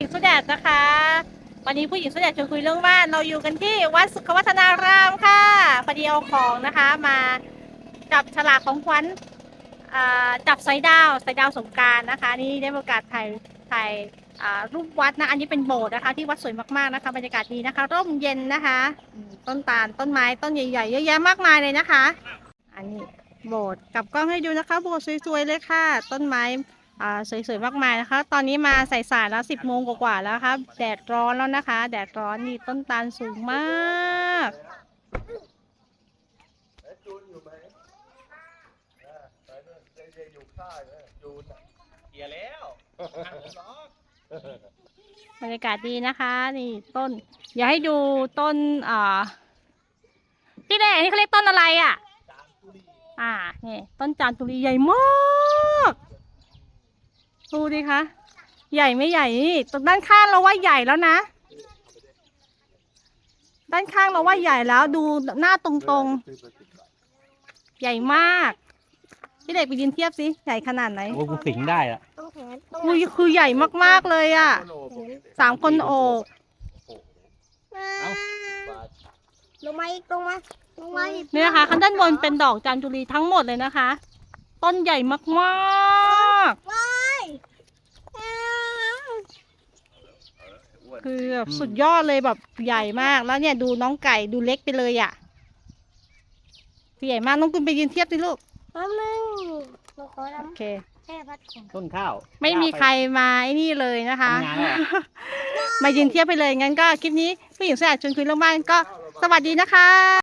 หญิงสุดแดดนะคะ วันนี้ผู้หญิงสุดแดดชวนคุยเรื่องบ้านเราอยู่กันที่วัดสุขวัฒนารามค่ะพอดีเอาของนะคะมาจับฉลากของขวัญจับสอยดาวสอยดาวสงการนะคะ นี่ได้มีโอกาสถ่ายถ่ายรูปวัดนะอันนี้เป็นโบสถ์นะคะ ที่วัดสวยมากๆนะคะบรรยากาศดีนะคะ ร่มเย็นนะคะ ต้นตาลต้นไม้ต้นใหญ่ๆเยอะแยะมากมายเลยนะคะ อันนี้โบสถ์กลับกล้องให้ดูนะคะโบสถ์สวยๆเลยค่ะ ต้นไม้ อ่าสวยๆมากมายนะคะ ตอนนี้มาใส่สายแล้วสิบโมงกว่าๆแล้วครับแดดร้อนแล้วนะคะ แดดร้อนนี่ต้นตาลสูงมากแล้วจูนอยู่ไหมอ่าไปนู่นเจ๊ๆอยู่ข้างนะจูนอะเกียร์แล้วอันล็อกบรรยากาศดีนะคะ นี่ต้น อย่าให้ดูต้นอ่าที่แรกนี่เขาเรียกต้นอะไรอะ จามตุลีอ่า นี่ต้นจามจุรีใหญ่มาก ดูดิคะ ใหญ่ไม่ใหญ่นี่ตรงด้านข้างเราว่าใหญ่แล้วนะ ด้านข้างเราว่าใหญ่แล้วดูหน้าตรงๆ ใหญ่มาก พี่เด็กไปยืนเทียบสิ ใหญ่ขนาดไหน โอ้กูสิงได้อะต้องแขนต้องคือคือใหญ่มากๆเลยอะโลบอกสามคนโอบ ลงมาอีกลงมาลงมาอีกเนี่ยนะคะข้างด้านบนเป็นดอกจามจุรีทั้งหมดเลยนะคะ ต้นใหญ่มาก ว้ายอ้าว ๆ คือแบบสุดยอดเลยแบบใหญ่มากแล้วเนี่ยดูน้องไก่ดูเล็กไปเลยอะคือใหญ่มากน้องกุลไปยืนเทียบสิลูกแป๊บนึงเราขอโอทำเคแค่พัดของต้นข้าว ไม่มีใครมาไอ้นี่เลยนะคะ ทำงานแล้วเหรอมายืนเทียบไปเลยงั้นก็คลิปนี้ผู้หญิงสยามชวนคุยเรื่องบ้านก็สวัสดีนะคะ